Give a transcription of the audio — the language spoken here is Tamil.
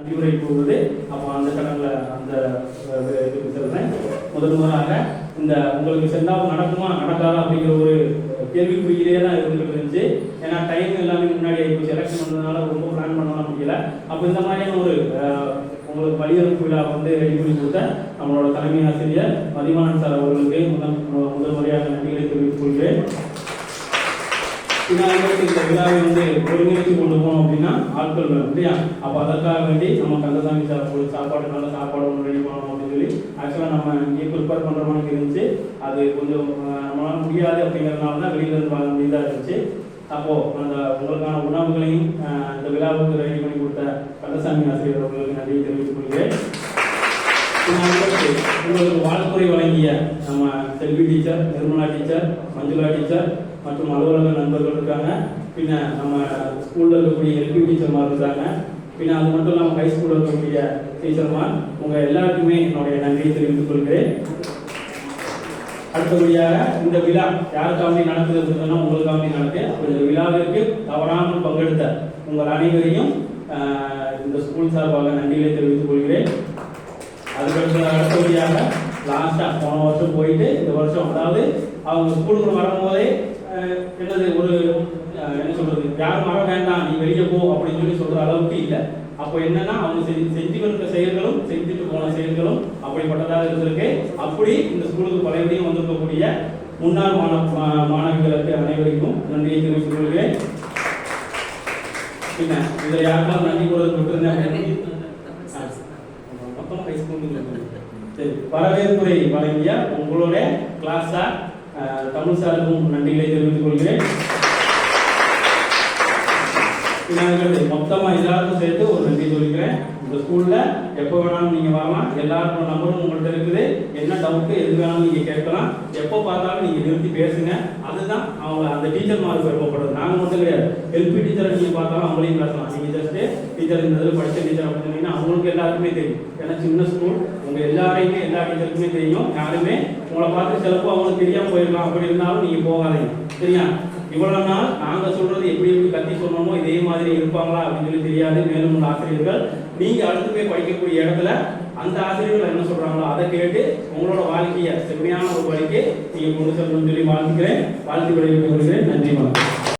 அறிவுரை கூறுவது. அப்போ அந்த கடனில் அந்த இதுக்கு சொல்கிறேன் முதல் முதலாக இந்த உங்களுக்கு சென்டாப் நடக்குமா நடக்காதா அப்படிங்கிற ஒரு கேள்விக்குறியிலே தான் இருந்துகிட்டு இருந்துச்சு ஏன்னா டைம் எல்லாமே முன்னாடி ஆயிப்போச்சு எலெக்ஷன் வந்ததுனால ரொம்ப பிளான் பண்ணலாம் முடியல. அப்போ இந்த மாதிரியான ஒரு உங்களுக்கு வழியனுப்பு விழா வந்து ரெடி பண்ணி கொடுத்த நம்மளோட தலைமை ஆசிரியர் மதிவானன் சார் அவர்களுக்கு முதல் முதல் முறையாக நன்றிகளை தெரிவித்துக் கொள்கிறேன். இந்த விழாவை வந்து ஒருங்கிணைத்து கொண்டு போனோம் அப்படின்னா ஆட்கள் வேணும் இல்லையா? அப்போ அதற்காக வேண்டி நம்ம கந்தசாமி சார் ஒரு சாப்பாடு நல்ல சாப்பாடு ஒன்று ரெடி பண்ணணும் அப்படின்னு சொல்லி ஆக்சுவலாக நம்ம இங்கே ப்ரிப்பேர் பண்ணுற மாதிரி இருந்துச்சு. அது கொஞ்சம் நம்மளால் முடியாது அப்படிங்கிறதுனால தான் வெளியிலேருந்து வாங்க வேண்டியதாக இருந்துச்சு. அப்போது அந்த உங்களுக்கான உணவுகளையும் இந்த விழாவுக்கு ரெடி பண்ணி கொடுத்த கந்தசாமி ஆசிரியர் அவர்களுக்கு நன்றியை தெரிவித்துக் கொள்கிறேன். உங்களுக்கு வாழ்த்துறை வழங்கிய நம்ம Selvi teacher Nirmala teacher Manjula teacher மற்றும் அலுவலக நண்பர்கள் இருக்காங்க. பின்ன நம்ம ஸ்கூலில் இருக்கக்கூடிய எல்பி டீச்சர்மார் இருக்காங்க. பின்ன அது மட்டும் இல்லாமல் ஹை ஸ்கூலில் இருக்கக்கூடிய டீச்சர்மார் உங்கள் எல்லாருக்குமே என்னுடைய நன்றியை தெரிவித்துக் கொள்கிறேன். அடுத்தபடியாக இந்த விழா யாருக்காண்டி நடக்குது அப்படின்னு சொன்னா உங்களுக்காண்டி நடக்கு. இந்த விழாவிற்கு தவறாமல் பங்கெடுத்த உங்கள் அனைவரையும் இந்த ஸ்கூல் சார்பாக நன்றிகளை தெரிவித்துக் கொள்கிறேன். அதுக்கடுத்து அடுத்தபடியாக லாஸ்ட்டாக போன வருஷம் போயிட்டு இந்த வருஷம் அதாவது அவங்க ஸ்கூலுக்கு வரும்போதே என்னது ஒரு என்ன சொல்றது யாரும் வர வேண்டாம் நீ வெளியே போ அப்படின்னு சொல்லி சொல்ற அளவுக்கு இல்லை. அப்போ என்னன்னா அவங்க செஞ்சு வந்த செயல்களும் செஞ்சுட்டு போன செயல்களும் அப்படிப்பட்டதாக இருந்திருக்கு. அப்படி இந்த ஸ்கூலுக்கு பழையபடியும் வந்திருக்கக்கூடிய முன்னாள் மாணவ மாணவிகளுக்கு அனைவருக்கும் நன்றியை தெரிவித்துக் கொள்கிறேன். பின்ன இதை யாருக்காவது நன்றி கூறது விட்டுருந்தேன் மொத்தம் ஹை சரி வரவேற்புரை வழங்கிய உங்களுடைய கிளாஸா தமிழ் சாருக்கும் நன்றிகளை தெரிவித்துக் கொள்கிறேன். பின்னாடி மொத்தமா எல்லாருக்கும் சேர்த்து ஒரு நன்றி சொல்லிக்கிறேன். இந்த ஸ்கூல்ல எப்போ வேணாலும் நீங்க வரலாம். எல்லாருக்கும் நம்பரும் உங்கள்கிட்ட இருக்குது. என்ன டவுட்டு எது வேணாலும் நீங்க கேட்கலாம். எப்போ பார்த்தாலும் நீங்கள் நிறுத்தி பேசுங்க. அதுதான் அவங்க அந்த டீச்சர் மாதிரி பெருமைப்படுறது நாங்கள் மட்டும் கிடையாது. எல்பி டீச்சரை நீங்கள் பார்த்தாலும் அவங்களையும் பேசலாம். நீங்கள் ஜஸ்ட்டு டீச்சர் இந்த இதில் படித்த டீச்சர் அப்படின்னு சொன்னீங்கன்னா அவங்களுக்கு எல்லாருக்குமே தெரியும். ஏன்னா சின்ன ஸ்கூல் உங்கள் எல்லாரையுமே எல்லா டீச்சருக்குமே தெரியும். யாருமே உங்களை பார்த்து சிலப்போ அவங்களுக்கு தெரியாமல் போயிருக்கலாம் அப்படி இருந்தாலும் நீங்கள் போகாதீங்க. சரியா? இவ்வளவு நாள் நாங்கள் சொல்றது எப்படி எப்படி கத்தி சொன்னோமோ இதே மாதிரி இருப்பாங்களா அப்படின்னு சொல்லி தெரியாது. மேலும் உள்ள ஆசிரியர்கள் நீங்கள் அடுத்து போய் படிக்கக்கூடிய இடத்துல அந்த ஆசிரியர்கள் என்ன சொல்றாங்களோ அதை கேட்டு உங்களோட வாழ்க்கையை செம்மையான ஒரு வழிக்கு நீங்க கொண்டு செல்லணும்னு சொல்லி வாழ்த்துக்கிறேன். வாழ்த்து விடைபெறுகிறேன். நன்றி வணக்கம்.